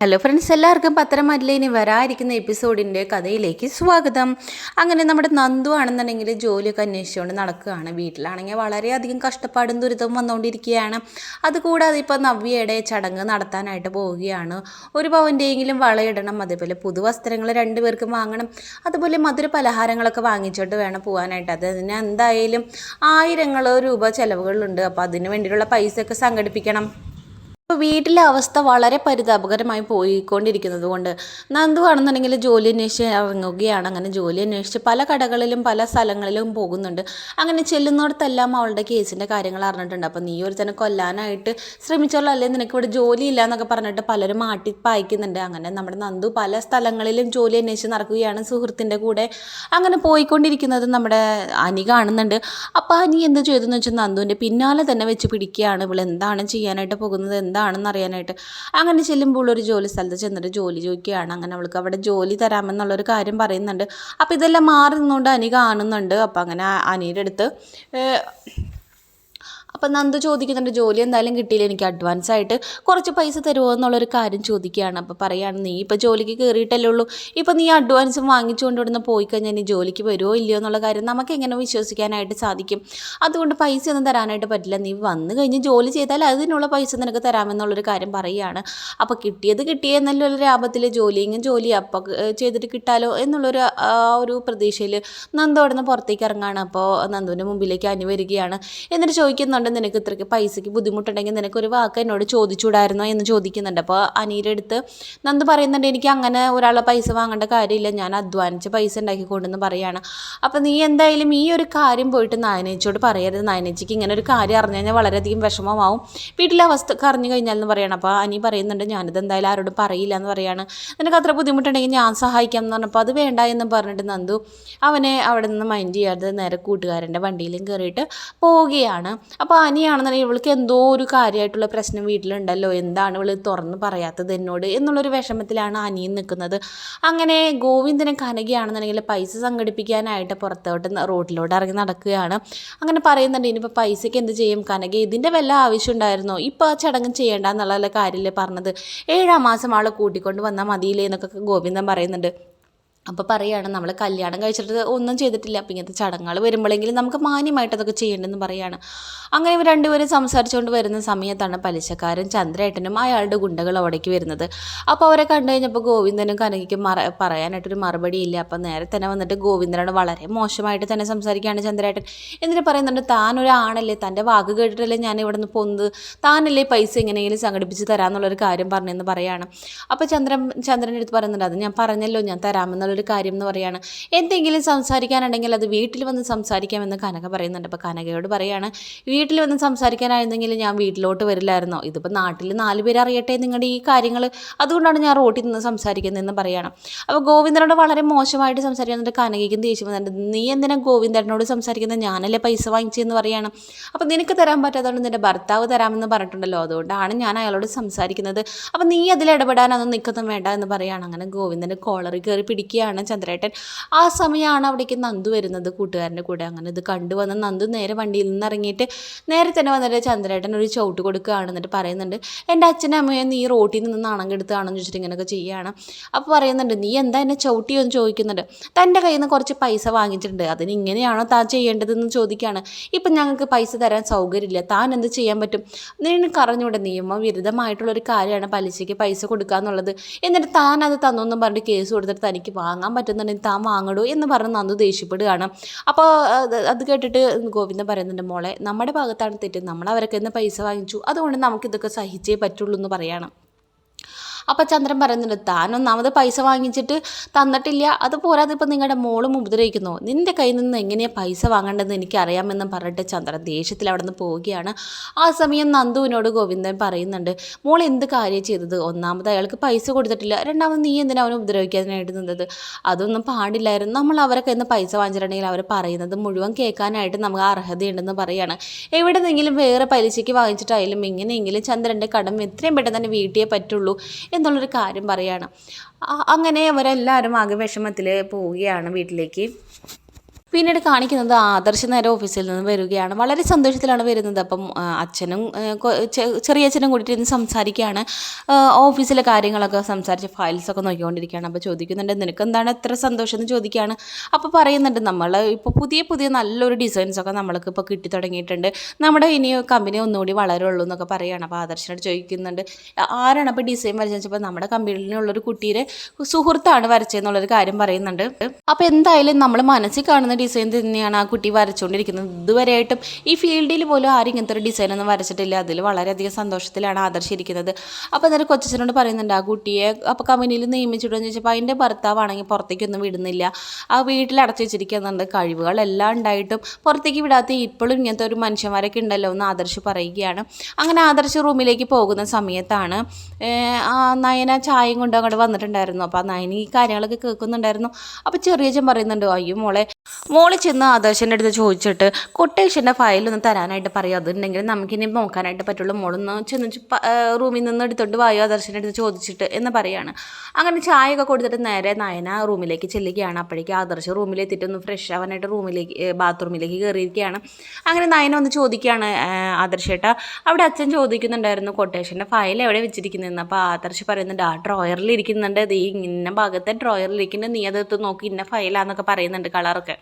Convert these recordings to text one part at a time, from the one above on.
Hello friends എല്ലാവർക്കും പത്രം ഇനി വരാതിരിക്കുന്ന എപ്പിസോഡിന്റെ കഥയിലേക്ക് സ്വാഗതം. അങ്ങനെ നമ്മുടെ നന്ദു ആണെന്നുണ്ടെങ്കിൽ ജോലിയൊക്കെ അന്വേഷിച്ചുകൊണ്ട് നടക്കുകയാണ്. വീട്ടിലാണെങ്കിൽ വളരെയധികം കഷ്ടപ്പാടും ദുരിതവും വന്നുകൊണ്ടിരിക്കുകയാണ്. അതുകൂടാതെ ഇപ്പോൾ നവ്യയുടെ ചടങ്ങ് നടത്താനായിട്ട് പോവുകയാണ്. ഒരു പവന്റെയെങ്കിലും വളയിടണം അതേപോലെ പുതുവസ്ത്രങ്ങൾ രണ്ടുപേർക്കും വാങ്ങണം അതുപോലെ മധുര പലഹാരങ്ങളൊക്കെ വാങ്ങിച്ചിട്ട് വേണം പോകാനായിട്ട് അതിന് എന്തായാലും ആയിരങ്ങളോ രൂപ ചിലവുകളുണ്ട്. അപ്പോൾ അതിന് വേണ്ടിയിട്ടുള്ള പൈസയൊക്കെ സംഘടിപ്പിക്കണം. വീട്ടിലെ അവസ്ഥ വളരെ പരിതാപകരമായി പോയിക്കൊണ്ടിരിക്കുന്നത് കൊണ്ട് നന്ദു ആണെന്നുണ്ടെങ്കിൽ ജോലി അന്വേഷിച്ച് ഇറങ്ങുകയാണ്. അങ്ങനെ ജോലി അന്വേഷിച്ച് പല കടകളിലും പല സ്ഥലങ്ങളിലും പോകുന്നുണ്ട്. അങ്ങനെ ചെല്ലുന്നിടത്തെല്ലാം അവളുടെ കേസിന്റെ കാര്യങ്ങൾ അറിഞ്ഞിട്ടുണ്ട്. അപ്പോൾ നീ ഒരു തന്നെ കൊല്ലാനായിട്ട് ശ്രമിച്ചോളൂ. അല്ലേ നിനക്ക് ഇവിടെ ജോലി ഇല്ല എന്നൊക്കെ പറഞ്ഞിട്ട് പലരും മാട്ടി പായിക്കുന്നുണ്ട്. അങ്ങനെ നമ്മുടെ നന്ദു പല സ്ഥലങ്ങളിലും ജോലി അന്വേഷിച്ച് നടക്കുകയാണ് സുഹൃത്തിന്റെ കൂടെ. അങ്ങനെ പോയിക്കൊണ്ടിരിക്കുന്നത് നമ്മുടെ അനി കാണുന്നുണ്ട്. അപ്പോൾ അനി എന്ത് ചെയ്തെന്ന് വെച്ചാൽ നന്ദുവിന്റെ പിന്നാലെ തന്നെ വെച്ച് പിടിക്കുകയാണ്. ഇവൾ എന്താണ് ചെയ്യാനായിട്ട് പോകുന്നത്? എന്താണെന്ന് അറിയാനായിട്ട് അങ്ങനെ ചെല്ലുമ്പോൾ ഒരു ജോലി സ്ഥലത്ത് ചെന്നിട്ട് ജോലി ചോദിക്കുകയാണ്. അങ്ങനെ അവൾക്ക് അവിടെ ജോലി തരാമെന്നുള്ളൊരു കാര്യം പറയുന്നുണ്ട്. അപ്പോൾ ഇതെല്ലാം മാറി നിന്നുകൊണ്ട് അനി കാണുന്നുണ്ട്. അപ്പോൾ അങ്ങനെ അനിയുടെ അടുത്ത് അപ്പം നന്ദു ചോദിക്കുന്നുണ്ട് ജോലി എന്തായാലും കിട്ടിയില്ല എനിക്ക് അഡ്വാൻസ് ആയിട്ട് കുറച്ച് പൈസ തരുമോ എന്നുള്ളൊരു കാര്യം ചോദിക്കുകയാണ്. അപ്പോൾ പറയുകയാണ് നീ ഇപ്പോൾ ജോലിക്ക് കയറിയിട്ടല്ലേ ഉള്ളൂ. ഇപ്പോൾ നീ അഡ്വാൻസും വാങ്ങിച്ചുകൊണ്ട് ഇവിടുന്ന് പോയി കഴിഞ്ഞാൽ നീ ജോലിക്ക് വരുമോ ഇല്ലയോ എന്നുള്ള കാര്യം നമുക്ക് എങ്ങനെ വിശ്വസിക്കാനായിട്ട് സാധിക്കും? അതുകൊണ്ട് പൈസ ഒന്നും തരാനായിട്ട് പറ്റില്ല. നീ വന്നു കഴിഞ്ഞ് ജോലി ചെയ്താൽ അതിനുള്ള പൈസ നിനക്ക് തരാമെന്നുള്ളൊരു കാര്യം പറയുകയാണ് അപ്പോൾ കിട്ടിയത് കിട്ടിയെന്നല്ലോ ഒരു ലാഭത്തിൽ ജോലിയെങ്കിലും ജോലി അപ്പോൾ ചെയ്തിട്ട് കിട്ടാലോ എന്നുള്ളൊരു ഒരു പ്രതീക്ഷയിൽ നന്ദു അവിടെ നിന്ന് പുറത്തേക്ക് ഇറങ്ങാണ്. അപ്പോൾ നന്ദുവിന്റെ മുമ്പിലേക്ക് അനി വരികയാണ്. എന്നിട്ട് ചോദിക്കുന്നുണ്ട് നിനക്ക് ഇത്രയ്ക്ക് പൈസയ്ക്ക് ബുദ്ധിമുട്ടുണ്ടെങ്കിൽ നിനക്ക് ഒരു വാക്ക് എന്നോട് ചോദിച്ചുകൂടായിരുന്നോ എന്ന് ചോദിക്കുന്നുണ്ട്. അപ്പോൾ അനിയുടെ അടുത്ത് നന്ദു പറയുന്നുണ്ട് എനിക്ക് അങ്ങനെ ഒരാളെ പൈസ വാങ്ങേണ്ട കാര്യമില്ല. ഞാൻ അധ്വാനിച്ച് പൈസ ഉണ്ടാക്കിക്കൊണ്ടെന്ന് പറയുകയാണ് അപ്പോൾ നീ എന്തായാലും ഈ ഒരു കാര്യം പോയിട്ട് നയനേച്ചിയോട് പറയരുത്. നായനേച്ചിക്ക് ഇങ്ങനെ ഒരു കാര്യം അറിഞ്ഞു കഴിഞ്ഞാൽ വളരെയധികം വിഷമമാവും. വീട്ടിലെ അവസ്ഥ അറിഞ്ഞു കഴിഞ്ഞാൽ എന്ന് പറയണം. അപ്പോൾ അനി പറയുന്നുണ്ട് ഞാനിത് എന്തായാലും ആരോടും പറയില്ല എന്ന് പറയാണ്. നിനക്ക് അത്ര ബുദ്ധിമുട്ടുണ്ടെങ്കിൽ ഞാൻ സഹായിക്കാം എന്ന് പറഞ്ഞപ്പോൾ അത് വേണ്ട എന്ന് പറഞ്ഞിട്ട് നന്ദു അവനെ അവിടെ നിന്ന് മൈൻഡ് ചെയ്യാതെ നേരെ കൂട്ടുകാരന്റെ വണ്ടിയിലും കയറിയിട്ട് പോവുകയാണ്. അപ്പോൾ അനിയാണെന്നുണ്ടെങ്കിൽ ഇവൾക്ക് എന്തോ ഒരു കാര്യമായിട്ടുള്ള പ്രശ്നം വീട്ടിലുണ്ടല്ലോ. എന്താണ് ഇവൾ തുറന്ന് പറയാത്തത് എന്നോട് എന്നുള്ളൊരു വിഷമത്തിലാണ് അനിയും നിൽക്കുന്നത്. അങ്ങനെ ഗോവിന്ദനെ കനകയാണെന്നുണ്ടെങ്കിൽ പൈസ സംഘടിപ്പിക്കാനായിട്ട് പുറത്തോട്ട് റോഡിലോട്ട് ഇറങ്ങി നടക്കുകയാണ്. അങ്ങനെ പറയുന്നുണ്ട് ഇനിയിപ്പോൾ പൈസയ്ക്ക് എന്ത് ചെയ്യും? കനക ഇതിന്റെ വല്ല ആവശ്യം ഉണ്ടായിരുന്നോ? ഇപ്പോൾ ആ ചടങ്ങ് ചെയ്യേണ്ട എന്നുള്ള കാര്യമല്ലേ പറഞ്ഞത്. ഏഴാം മാസം ആളെ കൂട്ടിക്കൊണ്ട് വന്നാൽ മതിയില്ലേ എന്നൊക്കെ ഗോവിന്ദൻ പറയുന്നുണ്ട്. അപ്പോൾ പറയുകയാണ് നമ്മൾ കല്യാണം കഴിച്ചിട്ട് ഒന്നും ചെയ്തിട്ടില്ല. അപ്പം ഇങ്ങനത്തെ ചടങ്ങുകൾ വരുമ്പോഴെങ്കിലും നമുക്ക് മാന്യമായിട്ട് അതൊക്കെ ചെയ്യേണ്ടെന്ന് പറയുകയാണ് അങ്ങനെ ഇവർ രണ്ടുപേരും സംസാരിച്ചുകൊണ്ട് വരുന്ന സമയത്താണ് പലിശക്കാരൻ ചന്ദ്രേട്ടനും അയാളുടെ ഗുണ്ടകൾ അവിടേക്ക് വരുന്നത്. അപ്പോൾ അവരെ കണ്ടു കഴിഞ്ഞപ്പോൾ ഗോവിന്ദനും കനകയ്ക്കും മറ പറയാനായിട്ടൊരു മറുപടി ഇല്ല. അപ്പം നേരെ തന്നെ വന്നിട്ട് ഗോവിന്ദനോട് വളരെ മോശമായിട്ട് തന്നെ സംസാരിക്കുകയാണ് ചന്ദ്രേട്ടൻ. എന്നിട്ട് പറയുന്നുണ്ട് താൻ ഒരാണല്ലേ തന്റെ വാക്ക് കേട്ടിട്ടല്ലേ ഞാൻ ഇവിടെ നിന്ന് പോകുന്നത് താനല്ലേ പൈസ എങ്ങനെയെങ്കിലും സംഘടിപ്പിച്ച് തരാമെന്നുള്ളൊരു കാര്യം പറഞ്ഞെന്ന് പറയാണ്. അപ്പോൾ ചന്ദ്രൻ ചന്ദ്രന്റെ അടുത്ത് പറയുന്നുണ്ട് അത് ഞാൻ പറഞ്ഞല്ലോ ഞാൻ തരാമെന്നുള്ളൊരു കാര്യം എന്ന് പറയുകയാണ് എന്തെങ്കിലും സംസാരിക്കാനുണ്ടെങ്കിൽ അത് വീട്ടിൽ വന്ന് സംസാരിക്കാമെന്ന് കനക പറയുന്നുണ്ട്. അപ്പോൾ കനകയോട് പറയാണ് വീട്ടിൽ വന്ന് സംസാരിക്കാനായിരുന്നെങ്കിൽ ഞാൻ വീട്ടിലോട്ട് വരില്ലായിരുന്നോ? ഇതിപ്പോൾ നാട്ടിൽ നാല് പേര് അറിയട്ടെ നിങ്ങളുടെ ഈ കാര്യങ്ങൾ. അതുകൊണ്ടാണ് ഞാൻ റോട്ടിൽ നിന്ന് സംസാരിക്കുന്നതെന്ന് പറയണം. അപ്പോൾ ഗോവിന്ദനോട് വളരെ മോശമായിട്ട് സംസാരിക്കുന്നുണ്ട് കനകയ്ക്കും ദേഷ്യം വന്നിട്ടുണ്ട്. നീ എന്തിനാ ഗോവിന്ദനോട് സംസാരിക്കുന്നത് ഞാനല്ലേ പൈസ വാങ്ങിച്ചതെന്ന് പറയാണ്. അപ്പോൾ നിനക്ക് തരാൻ പറ്റാത്തതുകൊണ്ട് നിന്റെ ഭർത്താവ് തരാമെന്ന് പറഞ്ഞിട്ടുണ്ടല്ലോ. അതുകൊണ്ടാണ് ഞാൻ അയാളോട് സംസാരിക്കുന്നത്. അപ്പോൾ നീ അതിൽ ഇടപെടാനൊന്നും നിൽക്കൊന്നും വേണ്ട എന്ന് പറയാണ്. അങ്ങനെ ഗോവിന്ദന്റെ കോളറിൽ കയറി പിടിക്കുകയാണ് ചന്ദ്രേട്ടൻ. ആ സമയമാണ് അവിടേക്ക് നന്ദു വരുന്നത് കൂട്ടുകാരന്റെ കൂടെ. അങ്ങനെ ഇത് കണ്ടുവന്ന് നന്ദു നേരെ വണ്ടിയിൽ നിന്ന് ഇറങ്ങിയിട്ട് നേരെ തന്നെ വന്നിട്ട് ചന്ദ്രേട്ടൻ ഒരു ചവിട്ട് കൊടുക്കുകയാണ്. എന്നിട്ട് പറയുന്നുണ്ട് എന്റെ അച്ഛനും അമ്മയും നീ റോട്ടിൽ നിന്ന് നാണം കെടുത്താണെന്ന് ചോദിച്ചിട്ട് ഇങ്ങനെയൊക്കെ ചെയ്യുകയാണ്. അപ്പോൾ പറയുന്നുണ്ട് നീ എന്താ എന്നെ ചവിട്ടി എന്ന് ചോദിക്കുന്നുണ്ട്. തന്റെ കയ്യിൽ നിന്ന് കുറച്ച് പൈസ വാങ്ങിച്ചിട്ടുണ്ട്. അതിന് ഇങ്ങനെയാണോ താൻ ചെയ്യേണ്ടതെന്ന് ചോദിക്കുകയാണ്. ഇപ്പം ഞങ്ങൾക്ക് പൈസ തരാൻ സൗകര്യമില്ല. താൻ എന്ത് ചെയ്യാൻ പറ്റും? നിനക്ക് അറിഞ്ഞൂടെ നിയമവിരുദ്ധമായിട്ടുള്ളൊരു കാര്യമാണ് പലിശയ്ക്ക് പൈസ കൊടുക്കുക എന്നുള്ളത് എന്നിട്ട് താൻ അത് തന്നൊന്നും പറഞ്ഞിട്ട് കേസ് കൊടുത്തിട്ട് തനിക്ക് വാങ്ങാൻ പറ്റുന്നുണ്ടെങ്കിൽ താൻ വാങ്ങടൂ എന്ന് പറഞ്ഞ് നന്ദു ദേഷ്യപ്പെടുകയാണ്. അപ്പോൾ അത് കേട്ടിട്ട് ഗോവിന്ദൻ പറയുന്നുണ്ട് മോളെ നമ്മുടെ ഭാഗത്താണ് തെറ്റ്. നമ്മൾ അവരൊക്കെ നിന്ന് പൈസ വാങ്ങിച്ചു. അതുകൊണ്ട് നമുക്കിതൊക്കെ സഹിച്ചേ പറ്റുള്ളൂ എന്ന് പറയണം. അപ്പോൾ ചന്ദ്രൻ പറയുന്നുണ്ട് താൻ ഒന്നാമത് പൈസ വാങ്ങിച്ചിട്ട് തന്നിട്ടില്ല. അത് പോരാതെ ഇപ്പം നിങ്ങളുടെ മോളും ഉപദ്രവിക്കുന്നു നിന്റെ കയ്യിൽ നിന്ന് എങ്ങനെയാണ് പൈസ വാങ്ങേണ്ടതെന്ന് എനിക്കറിയാമെന്ന് പറഞ്ഞിട്ട് ചന്ദ്രൻ ദേഷ്യത്തിൽ അവിടെ നിന്ന് പോവുകയാണ്. ആ സമയം നന്ദുവിനോട് ഗോവിന്ദൻ പറയുന്നുണ്ട് മോൾ എന്ത് കാര്യം ചെയ്തത്? ഒന്നാമത് അയാൾക്ക് പൈസ കൊടുത്തിട്ടില്ല. രണ്ടാമത് നീ എന്തിനാ അവനെ ഉപദ്രവിക്കാനായിട്ട് നിന്നത്? അതൊന്നും പാടില്ലായിരുന്നു. നമ്മൾ അവരെ കയ്യിൽ നിന്ന് പൈസ വാങ്ങിച്ചിട്ടുണ്ടെങ്കിൽ അവർ പറയുന്നത് മുഴുവൻ കേൾക്കാനായിട്ട് നമുക്ക് അർഹതയുണ്ടെന്ന് പറയാണ്. എവിടെന്നെങ്കിലും വേറെ പലിശയ്ക്ക് വാങ്ങിച്ചിട്ടായാലും എങ്ങനെയെങ്കിലും ചന്ദ്രന്റെ കടം എത്രയും പെട്ടെന്ന് തന്നെ വീട്ടിയേ പറ്റുള്ളൂ. എന്നുള്ളൊരു കാര്യം പറയുകയാണ് അങ്ങനെ അവരെല്ലാവരും ആകെ വിഷമത്തിൽ പോവുകയാണ് വീട്ടിലേക്ക്. പിന്നീട് കാണിക്കുന്നത് ആദർശ് നേരെ ഓഫീസിൽ നിന്ന് വരികയാണ്. വളരെ സന്തോഷത്തിലാണ് വരുന്നത്. അപ്പം അച്ഛനും ചെറിയ അച്ഛനും കൂടിയിട്ട് ഇരുന്ന് സംസാരിക്കുകയാണ്. ഓഫീസിലെ കാര്യങ്ങളൊക്കെ സംസാരിച്ച് ഫയൽസൊക്കെ നോക്കിക്കൊണ്ടിരിക്കുകയാണ്. അപ്പോൾ ചോദിക്കുന്നുണ്ട് നിനക്ക് എന്താണ് എത്ര സന്തോഷം? എന്ന് ചോദിക്കുകയാണ്. അപ്പോൾ പറയുന്നുണ്ട് നമ്മൾ ഇപ്പോൾ പുതിയ പുതിയ നല്ലൊരു ഡിസൈൻസൊക്കെ നമ്മൾക്ക് ഇപ്പോൾ കിട്ടി തുടങ്ങിയിട്ടുണ്ട്. നമ്മുടെ ഇനി കമ്പനി ഒന്നുകൂടി വളരുള്ളൂ എന്നൊക്കെ പറയുകയാണ്. അപ്പോൾ ആദർശനോട് ചോദിക്കുന്നുണ്ട് ആരാണ് അപ്പോൾ ഡിസൈൻ വരച്ചു വെച്ചപ്പോൾ നമ്മുടെ കമ്പനിയിലുള്ളൊരു കുട്ടിയുടെ സുഹൃത്താണ് വരച്ചതെന്നുള്ളൊരു കാര്യം പറയുന്നുണ്ട്. അപ്പോൾ എന്തായാലും നമ്മൾ മനസ്സിൽ കാണുന്ന ഡിസൈൻ തന്നെയാണ് ആ കുട്ടി വരച്ചുകൊണ്ടിരിക്കുന്നത്. ഇതുവരെയായിട്ടും ഈ ഫീൽഡിൽ പോലും ആരും ഇങ്ങനത്തെ ഒരു ഡിസൈനൊന്നും വരച്ചിട്ടില്ല. അതിൽ വളരെയധികം സന്തോഷത്തിലാണ് ആദർശിരിക്കുന്നത് അപ്പോൾ അന്നേരം കൊച്ചച്ഛനോട് പറയുന്നുണ്ട് ആ കുട്ടിയെ അപ്പോൾ കമ്പനിയിൽ നിയമിച്ചിടുമെന്ന് ചോദിച്ചപ്പോൾ അതിന്റെ ഭർത്താവാണെങ്കിൽ പുറത്തേക്കൊന്നും വിടുന്നില്ല. ആ വീട്ടിൽ അടച്ചു വെച്ചിരിക്കുന്നുണ്ട്. കഴിവുകളെല്ലാം ഉണ്ടായിട്ടും പുറത്തേക്ക് വിടാത്ത ഇപ്പോഴും ഇങ്ങനത്തെ ഒരു മനുഷ്യന്മാരൊക്കെ ഉണ്ടല്ലോ എന്ന് ആദർശ് പറയുകയാണ്. അങ്ങനെ ആദർശ് റൂമിലേക്ക് പോകുന്ന സമയത്താണ് നയന ചായയും കൊണ്ട് അങ്ങോട്ട് വന്നിട്ടുണ്ടായിരുന്നു. അപ്പോൾ ആ നയന ഈ കാര്യങ്ങളൊക്കെ കേൾക്കുന്നുണ്ടായിരുന്നു. അപ്പോൾ ചെറിയച്ചൻ പറയുന്നുണ്ട് അയ്യോ മോളെ മോൾ ചെന്ന് ആദർശന്റെ അടുത്ത് ചോദിച്ചിട്ട് കൊട്ടേഷന്റെ ഫയലൊന്ന് തരാനായിട്ട് പറയും? അതുണ്ടെങ്കിൽ നമുക്കിനി നോക്കാനായിട്ട് പറ്റുള്ളൂ. മോളൊന്ന് ചെന്ന് റൂമിൽ നിന്ന് എടുത്തോണ്ട് വായു? ആദർശന്റെ അടുത്ത് ചോദിച്ചിട്ട് എന്ന് പറയാണ്. അങ്ങനെ ചായയൊക്കെ കൊടുത്തിട്ട് നേരെ നയന റൂമിലേക്ക് ചെല്ലുകയാണ്. അപ്പോഴേക്ക് ആദർശ് റൂമിലെത്തിയിട്ട് ഒന്ന് ഫ്രഷ് ആവാനായിട്ട് റൂമിലേക്ക് ബാത്റൂമിലേക്ക് കയറിയിരിക്കുകയാണ്. അങ്ങനെ നയന ഒന്ന് ചോദിക്കുകയാണ് ആദർശേട്ട അവിടെ അച്ഛൻ ചോദിക്കുന്നുണ്ടായിരുന്നു കൊട്ടേഷന്റെ ഫയൽ എവിടെ വെച്ചിരിക്കുന്നതെന്ന് അപ്പോൾ ആദർശ് പറയുന്നുണ്ട് ആ ഡ്രോയറിൽ ഇരിക്കുന്നുണ്ട് ദേ ഇന്ന ഭാഗത്തെ ഡ്രോയറിൽ ഇരിക്കുന്നുണ്ട് നീ അതെടുത്ത് നോക്കി. ഇന്ന ഫയലാന്നൊക്കെ പറയുന്നുണ്ട് കളറൊക്കെ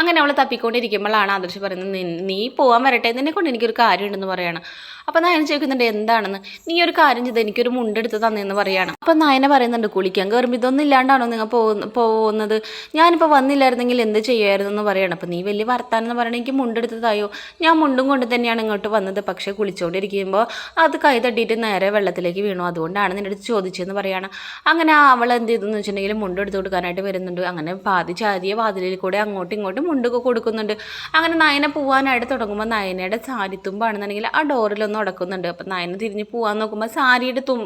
അങ്ങനെ അവൾ തപ്പിക്കൊണ്ടിരിക്കുമ്പോഴാണ് ആദർശ് പറയുന്നത് നീ പോകാൻ വരട്ടെ നിന്നെ കൊണ്ട് എനിക്കൊരു കാര്യമുണ്ടെന്ന് പറയുകയാണ് അപ്പം നായന ചോദിക്കുന്നുണ്ട് എന്താണെന്ന്? നീ ഒരു കാര്യം ചെയ്ത് എനിക്കൊരു മുണ്ടെടുത്ത് തന്നെന്ന് പറയുകയാണ് അപ്പം നായന പറയുന്നുണ്ട് കുളിക്കാൻ കയറുമ്പോൾ ഇതൊന്നും ഇല്ലാണ്ടാണോ നിങ്ങൾ പോകുന്ന പോകുന്നത് ഞാനിപ്പോൾ വന്നില്ലായിരുന്നെങ്കിൽ എന്ത് ചെയ്യുമായിരുന്നു എന്ന് പറയണം. അപ്പം നീ വലിയ വർത്താനം എന്ന് പറയണ എനിക്ക് മുണ്ടെടുത്ത് തായോ ഞാൻ മുണ്ടും കൊണ്ട് തന്നെയാണ് ഇങ്ങോട്ട് വന്നത് പക്ഷേ കുളിച്ചുകൊണ്ടിരിക്കുമ്പോൾ അത് കൈ തട്ടിയിട്ട് നേരെ വെള്ളത്തിലേക്ക് വീണു. അതുകൊണ്ടാണ് നിന്റെ അടുത്ത് ചോദിച്ചതെന്ന് പറയുകയാണ് അങ്ങനെ അവൾ എന്ത് ചെയ്തെന്ന് വെച്ചിട്ടുണ്ടെങ്കിൽ മുണ്ടെടുത്ത് കൊടുക്കാനായിട്ട് വരുന്നുണ്ട്. അങ്ങനെ പാതി ചാരിയ വാതിലിൽ കൂടെ അങ്ങോട്ടും ഇങ്ങോട്ടും മുണ്ടൊക്കെ കൊടുക്കുന്നുണ്ട്. അങ്ങനെ നയന പോവാനായിട്ട് തുടങ്ങുമ്പോൾ നയനയുടെ സാരി തുമ്പാണെന്നുണ്ടെങ്കിൽ ആ ഡോറിലൊന്ന് ഉടക്കുന്നുണ്ട്. അപ്പം നയന തിരിഞ്ഞ് പോവാൻ നോക്കുമ്പോൾ സാരിയുടെ തും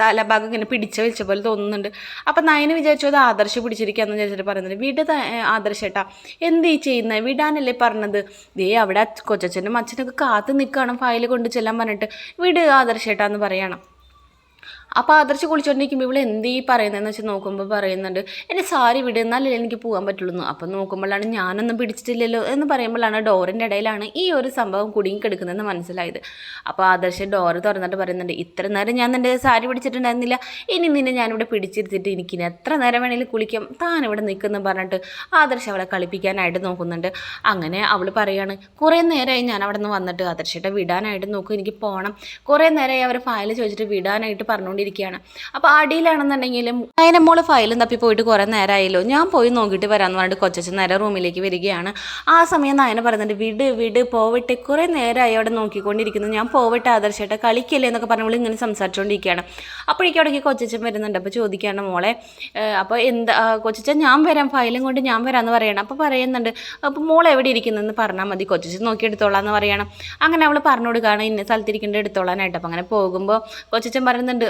തലഭാഗം ഇങ്ങനെ പിടിച്ച വലിച്ച പോലെ തോന്നുന്നുണ്ട്. അപ്പം നയന വിചാരിച്ചു അത് ആദർശ് പിടിച്ചിരിക്കുകയെന്ന് വിചാരിച്ചിട്ട് പറയുന്നുണ്ട്. വീട് ആദർശേട്ടാ എന്ത് ഈ ചെയ്യുന്നത് വിടാനല്ലേ പറഞ്ഞത്? ദേ അവിടെ കൊച്ചച്ഛനും അച്ഛനൊക്കെ കാത്ത് നിൽക്കുകയാണ് ഫയൽ കൊണ്ട് ചെല്ലാൻ പറഞ്ഞിട്ട്. വീട് ആദർശേട്ടാന്ന് പറയണം. അപ്പോൾ ആദർശ് കുളിച്ചുകൊണ്ടിരിക്കുമ്പോൾ ഇവിടെ എന്ത് ഈ പറയുന്നതെന്ന് വെച്ച് നോക്കുമ്പോൾ പറയുന്നുണ്ട് എന്റെ സാരി വിട് എന്നാലല്ലേ എനിക്ക് പോകാൻ പറ്റുള്ളൂ അപ്പം നോക്കുമ്പോഴാണ് ഞാനൊന്നും പിടിച്ചിട്ടില്ലല്ലോ എന്ന് പറയുമ്പോഴാണ് ഡോറിന്റെ ഇടയിലാണ് ഈ ഒരു സംഭവം കുടുങ്ങിക്കെടുക്കുന്നതെന്ന് മനസ്സിലായത്. അപ്പോൾ ആദർശ് ഡോറ് തുറന്നിട്ട് പറയുന്നുണ്ട് ഇത്ര നേരം ഞാൻ എന്റെ സാരി പിടിച്ചിട്ടുണ്ടായിരുന്നില്ല ഇനി നിന്നെ ഞാനിവിടെ പിടിച്ചിരുത്തിയിട്ട് എനിക്ക് എത്ര നേരം വേണേലും കുളിക്കാം താൻ ഇവിടെ നിൽക്കുന്നു പറഞ്ഞിട്ട് ആദർശ് അവളെ കളിപ്പിക്കാനായിട്ട് നോക്കുന്നുണ്ട്. അങ്ങനെ അവൾ പറയാണ് കുറേ നേരമായി ഞാൻ അവിടെ നിന്ന് വന്നിട്ട് ആദർശയുടെ വിടാനായിട്ട് നോക്കും എനിക്ക് പോകണം കുറേ നേരമായി അവർ ഫയൽ ചോദിച്ചിട്ട് വിടാനായിട്ട് പറഞ്ഞുകൊണ്ടിരിക്കുകയാണ്. അപ്പോൾ അടിയിലാണെന്നുണ്ടെങ്കിലും അതിനെ മോൾ ഫയലും തപ്പി പോയിട്ട് കുറേ നേരമായല്ലോ ഞാൻ പോയി നോക്കിയിട്ട് വരാമെന്ന് പറഞ്ഞിട്ട് കൊച്ചച്ചൻ നേരെ റൂമിലേക്ക് വരികയാണ്. ആ സമയം നായന പറയുന്നുണ്ട് വിട് വിട് പോവട്ടെ. കുറേ നേരമായി അവിടെ നോക്കിക്കൊണ്ടിരിക്കുന്നു. ഞാൻ പോവട്ടെ ആദർശേട്ട കളിക്കല്ലേ? എന്നൊക്കെ പറഞ്ഞുകൊണ്ട് ഇങ്ങനെ സംസാരിച്ചുകൊണ്ടിരിക്കുകയാണ് അപ്പോഴേക്കും അവിടേക്ക് കൊച്ചച്ചൻ വരുന്നുണ്ട്. അപ്പോൾ ചോദിക്കുകയാണ് മോളെ അപ്പോൾ എന്താ കൊച്ചച്ചൻ ഞാൻ വരാം. ഫയലും കൊണ്ട് ഞാൻ വരാമെന്ന് പറയണം. അപ്പോൾ പറയുന്നുണ്ട് അപ്പോൾ മോൾ എവിടെ ഇരിക്കുന്നതെന്ന് പറഞ്ഞാൽ മതി. കൊച്ചച്ചൻ നോക്കി എടുത്തോളാം എന്ന് പറയണം. അങ്ങനെ അവൾ പറഞ്ഞു കൊടുക്കുകയാണ് ഇന്ന സ്ഥലത്തിരിക്കേണ്ട എടുത്തോളാനായിട്ട്. അപ്പോൾ അങ്ങനെ പോകുമ്പോൾ കൊച്ചച്ചൻ പറയുന്നുണ്ട്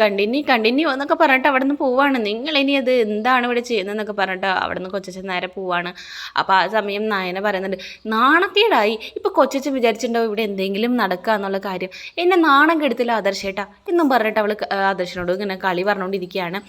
കണ്ടിന്യൂ കണ്ടിന്യൂ എന്നൊക്കെ പറഞ്ഞിട്ട് അവിടെ നിന്ന് പോവാണ്. നിങ്ങൾ ഇനി അത് എന്താണ് ഇവിടെ ചെയ്യുന്നതെന്നൊക്കെ പറഞ്ഞിട്ട് അവിടെ നിന്ന് കൊച്ചച്ഛൻ നേരെ പോവാണ്. അപ്പോൾ ആ സമയം നായന പറയുന്നുണ്ട് നാണക്കേടായി. ഇപ്പോൾ കൊച്ചച്ഛൻ വിചാരിച്ചിട്ടുണ്ടാവും ഇവിടെ എന്തെങ്കിലും നടക്കുക എന്നുള്ള കാര്യം? എന്നെ നാണം കെടുത്തില്ല ആദർശേട്ടാ. എന്നും പറഞ്ഞിട്ട് അവൾ ആദർശനോട് ഇങ്ങനെ കളി പറഞ്ഞുകൊണ്ടിരിക്കുകയാണ്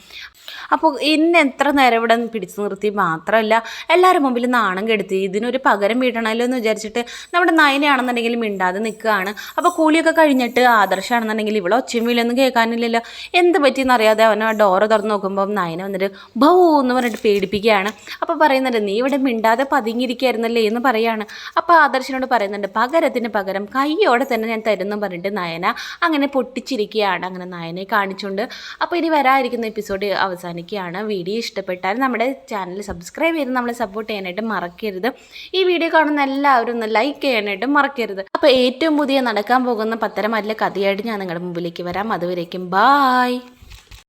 അപ്പോൾ എന്നെ എത്ര നേരം ഇവിടെ പിടിച്ചു നിർത്തി മാത്രമല്ല എല്ലാവരും മുമ്പിൽ നാണം കെടുത്തി ഇതിനൊരു പകരം വീട്ടണമല്ലോ എന്ന് വിചാരിച്ചിട്ട് നമ്മുടെ നയനയാണെന്നുണ്ടെങ്കിൽ മിണ്ടാതെ നിൽക്കുകയാണ്. അപ്പോൾ കൂലിയൊക്കെ കഴിഞ്ഞിട്ട് ആദർശമാണെന്നുണ്ടെങ്കിൽ ഇവിടെ ഒച്ചയും വിളിയൊന്നും കേൾക്കാനില്ലല്ലോ. എന്ത് പറ്റിയെന്ന് അറിയാതെ അവൻ ആ ഡോറ് തുറന്ന് നോക്കുമ്പോൾ നയന വന്നിട്ട് ബൗ എന്ന് പറഞ്ഞിട്ട് പേടിപ്പിക്കുകയാണ്. അപ്പോൾ പറയുന്നുണ്ട് നീ ഇവിടെ മിണ്ടാതെ പതുങ്ങിയിരിക്കുകയായിരുന്നല്ലേ എന്ന് പറയാണ്. അപ്പോൾ ആദർശനോട് പറയുന്നുണ്ട് പകരത്തിന് പകരം കയ്യോടെ തന്നെ ഞാൻ തരുന്നു പറഞ്ഞിട്ട് നയന അങ്ങനെ പൊട്ടിച്ചിരിക്കുകയാണ്. അങ്ങനെ നയനെ കാണിച്ചുകൊണ്ട് അപ്പോൾ ഇനി വരാതിരിക്കുന്ന എപ്പിസോഡ് അവസാനിക്കുകയാണ്. വീഡിയോ ഇഷ്ടപ്പെട്ടാൽ നമ്മുടെ ചാനൽ സബ്സ്ക്രൈബ് ചെയ്ത് നമ്മളെ സപ്പോർട്ട് ചെയ്യാനായിട്ട് മറക്കരുത്. ഈ വീഡിയോ കാണുന്ന എല്ലാവരും ഒന്ന് ലൈക്ക് ചെയ്യാനായിട്ട് മറക്കരുത്. അപ്പോൾ ഏറ്റവും പുതിയ നടക്കാൻ പോകുന്ന പത്തരമല്ല കഥയായിട്ട് ഞാൻ നിങ്ങളുടെ മുമ്പിലേക്ക് വരാം. അതുവരേക്കും. ബായ്